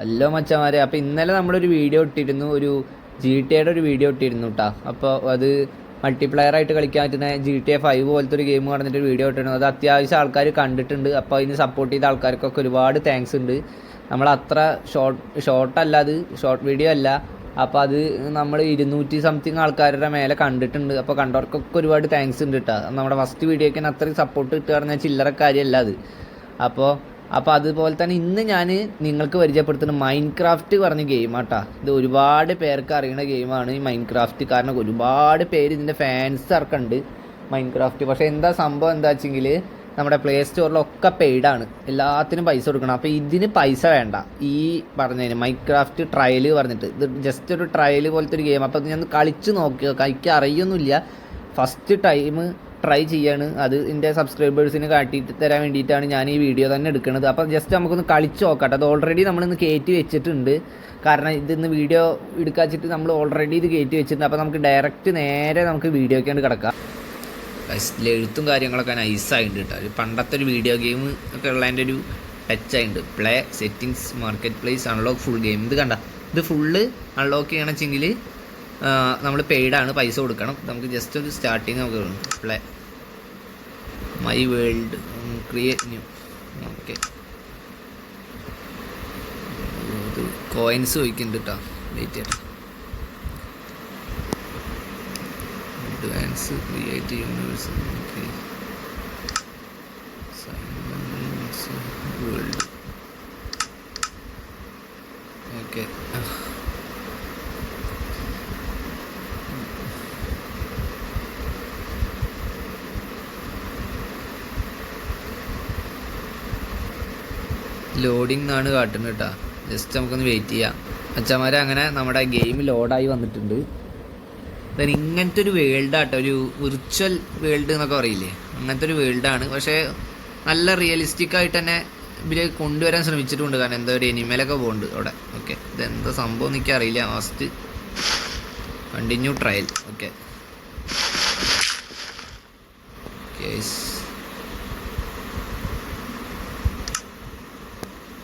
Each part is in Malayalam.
ഹലോ മച്ചന്മാരെ അപ്പോൾ ഇന്നലെ നമ്മളൊരു വീഡിയോ ഇട്ടിരുന്നു ഒരു ജി ടി എയുടെ ഒരു വീഡിയോ ഇട്ടിരുന്നു കേട്ടോ അപ്പോൾ അത് മൾട്ടിപ്ലെയർ ആയിട്ട് കളിക്കാൻ പറ്റുന്ന ജി ടി എ ഫൈവ് പോലത്തെ ഒരു ഗെയിം കടന്നിട്ട് വീഡിയോ ഇട്ടിരുന്നു. അത് അത്യാവശ്യം ആൾക്കാർ കണ്ടിട്ടുണ്ട്. അപ്പോൾ അതിന് സപ്പോർട്ട് ചെയ്ത ആൾക്കാർക്കൊക്കെ ഒരുപാട് താങ്ക്സ് ഉണ്ട്. നമ്മൾ അത്ര ഷോർട്ട് ഷോർട്ട് അല്ല അത് ഷോർട്ട് വീഡിയോ അല്ല. അപ്പോൾ അത് നമ്മൾ ഇരുന്നൂറ്റി സംതിങ് ആൾക്കാരുടെ മേലെ കണ്ടിട്ടുണ്ട്. അപ്പോൾ കണ്ടവർക്കൊക്കെ ഒരുപാട് താങ്ക്സ് ഉണ്ട് കേട്ടോ നമ്മുടെ ഫസ്റ്റ് വീഡിയോക്ക് തന്നെ അത്രയും സപ്പോർട്ട് കിട്ടുക പറഞ്ഞാൽ ചില്ലറ കാര്യമല്ല അത്. അപ്പോൾ അപ്പോൾ അതുപോലെ തന്നെ ഇന്ന് ഞാൻ നിങ്ങൾക്ക് പരിചയപ്പെടുത്തുന്ന മൈൻക്രാഫ്റ്റ് പറഞ്ഞ ഗെയിം ആട്ടാ. ഇത് ഒരുപാട് പേർക്ക് അറിയുന്ന ഗെയിമാണ് ഈ മൈൻക്രാഫ്റ്റ് കാരണം ഒരുപാട് പേര് ഇതിന്റെ ഫാൻസ് ഇറക്കുന്നുണ്ട് മൈൻക്രാഫ്റ്റ് പക്ഷേ എന്താ സംഭവം എന്താ വെച്ചെങ്കിൽ നമ്മുടെ പ്ലേ സ്റ്റോറിലൊക്കെ പെയ്ഡാണ് എല്ലാത്തിനും പൈസ കൊടുക്കണം. അപ്പോൾ ഇതിന് പൈസ വേണ്ട. ഈ പറഞ്ഞതിന് മൈൻഡ് ക്രാഫ്റ്റ് ട്രയൽ പറഞ്ഞിട്ട്. ഇത് ജസ്റ്റ് ഒരു ട്രയൽ പോലത്തെ ഒരു ഗെയിം അപ്പോൾ ഞാൻ കളിച്ച് നോക്കി. നോക്കാം എനിക്ക് അറിയൊന്നുമില്ല. ഫസ്റ്റ് ടൈം ട്രൈ ചെയ്യാണ്. അത് എന്റെ സബ്സ്ക്രൈബേഴ്സിന് കാട്ടിയിട്ട് തരാൻ വേണ്ടിയിട്ടാണ് ഞാൻ ഈ വീഡിയോ തന്നെ എടുക്കുന്നത്. അപ്പോൾ ജസ്റ്റ് നമുക്കൊന്ന് കളിച്ച് നോക്കട്ടെ. അത് ഓൾറെഡി നമ്മളിന്ന് കയറ്റി വെച്ചിട്ടുണ്ട്. കാരണം ഇതിന്ന് വീഡിയോ എടുക്കാച്ചിട്ട് നമ്മൾ ഓൾറെഡി ഇത് കയറ്റി വെച്ചിട്ടുണ്ട്. അപ്പോൾ നമുക്ക് ഡയറക്റ്റ് നേരെ നമുക്ക് വീഡിയോക്കാണ്ട് കിടക്കാം. എഴുത്തും കാര്യങ്ങളൊക്കെ നൈസായിട്ടുണ്ട് കേട്ടോ ഒരു പണ്ടത്തെ ഒരു വീഡിയോ ഗെയിം ഒക്കെ ഉള്ളതിന്റെ ഒരു ടച്ച് ആയിട്ടുണ്ട്. Play settings market place unlock full game ഇത് കണ്ട ഇത് ഫുള്ള് അൺലോക്ക് ചെയ്യണമെങ്കിൽ നമ്മൾ പെയ്ഡാണ് പൈസ കൊടുക്കണം. നമുക്ക് ജസ്റ്റ് ഒരു സ്റ്റാർട്ടിങ് നമുക്ക് play my world create new okay ഇത് കോയിൻസ് ചോദിക്കുന്നുണ്ട് കേട്ടോ വെയിറ്റ് ചെയ്യട്ടെ. Advance create universe okay world okay loading ആണ് കാട്ടുന്നത് കേട്ടോ ജസ്റ്റ് നമുക്കൊന്ന് വെയിറ്റ് ചെയ്യാം. അച്ഛന്മാരെ അങ്ങനെ നമ്മുടെ ഗെയിം ലോഡായി വന്നിട്ടുണ്ട്. Then ഇങ്ങനത്തെ ഒരു വേൾഡ് ആട്ടോ. ഒരു വിർച്വൽ വേൾഡ് എന്നൊക്കെ പറയില്ലേ? അങ്ങനത്തെ ഒരു വേൾഡാണ് പക്ഷേ നല്ല റിയലിസ്റ്റിക് ആയിട്ട് തന്നെ ഇവർ കൊണ്ടുവരാൻ ശ്രമിച്ചിട്ടുണ്ട്. കാരണം എന്തോ ഒരു എനിമലൊക്കെ പോകുന്നുണ്ട് അവിടെ. ഓക്കെ ഇതെന്താ സംഭവം എനിക്ക് അറിയില്ല first continue trial okay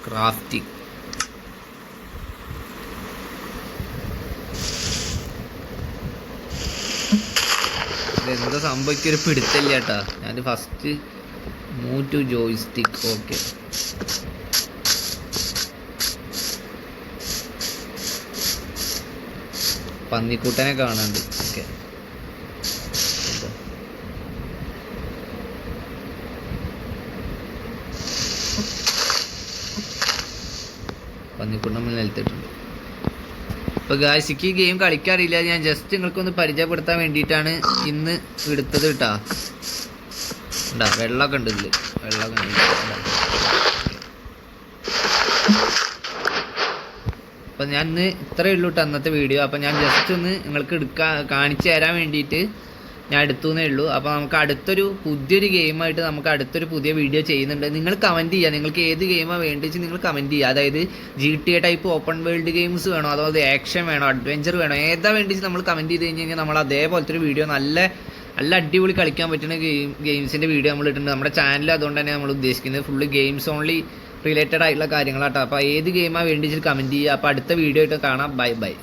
crafting. ഇതെന്താ ഒരു പിടുത്തല്ല കേട്ടാ. ഞാൻ ഫസ്റ്റ് മൂ ടു ജോയിസ്റ്റിക് ഓക്കെ പന്നിക്കൂട്ടനെ കാണാണ്ട്. ഓക്കെ പന്നിക്കുട്ടൻ നമ്മൾ നിലത്തിട്ടുണ്ട്. അപ്പോൾ ഗായ്സ് ഈ ഗെയിം കളിക്കാറില്ല ഞാൻ ജസ്റ്റ് നിങ്ങൾക്കൊന്ന് പരിചയപ്പെടുത്താൻ വേണ്ടിയിട്ടാണ് ഇന്ന് എടുത്തത് കേട്ടാ. ഉണ്ടാ വെള്ളമൊക്കെ ഉണ്ട് ഇതിൽ വെള്ളമൊക്കെ ഉണ്ട്. അപ്പം ഞാൻ ഇന്ന് ഇത്രയേ ഉള്ളൂ കേട്ടോ അന്നത്തെ വീഡിയോ അപ്പം ഞാൻ ജസ്റ്റ് ഒന്ന് നിങ്ങൾക്ക് എടുക്കാൻ കാണിച്ചു തരാൻ വേണ്ടിയിട്ട് ഞാൻ എടുത്തു എന്നേ ഉള്ളൂ. അപ്പോൾ നമുക്ക് അടുത്തൊരു പുതിയൊരു ഗെയിമായിട്ട് നമുക്ക് അടുത്തൊരു പുതിയ വീഡിയോ ചെയ്യുന്നുണ്ട്. നിങ്ങൾ കമന്റ് ചെയ്യുക. നിങ്ങൾക്ക് ഏത് ഗെയിമാണ് വേണ്ടിച്ച് നിങ്ങൾ കമന്റ് ചെയ്യുക. അതായത് G T A type open world games വേണോ? അതോ ആക്ഷൻ വേണോ? അഡ്വഞ്ചർ വേണോ? ഏതാ വേണ്ടിച്ച് നമ്മൾ കമന്റ് ചെയ്ത് കഴിഞ്ഞ് കഴിഞ്ഞാൽ നമ്മൾ അതേപോലത്തെ ഒരു വീഡിയോ നല്ല നല്ല അടിപൊളി കളിക്കാൻ പറ്റുന്ന ഗെയിം ഗെയിംസിന്റെ വീഡിയോ നമ്മൾ ഇട്ടിട്ടുണ്ട്. നമ്മുടെ ചാനൽ അതുകൊണ്ട് തന്നെ നമ്മൾ ഉദ്ദേശിക്കുന്നത് ഫുള്ള് ഗെയിംസ് ഓൺലി റിലേറ്റഡ് ആയിട്ടുള്ള കാര്യങ്ങളാട്ടോ. അപ്പോൾ ഏത് ഗെയിമാണ് വേണ്ടിച്ച് കമന്റ് ചെയ്യുക. അപ്പോൾ അടുത്ത വീഡിയോ ആയിട്ട് കാണാം. Bye bye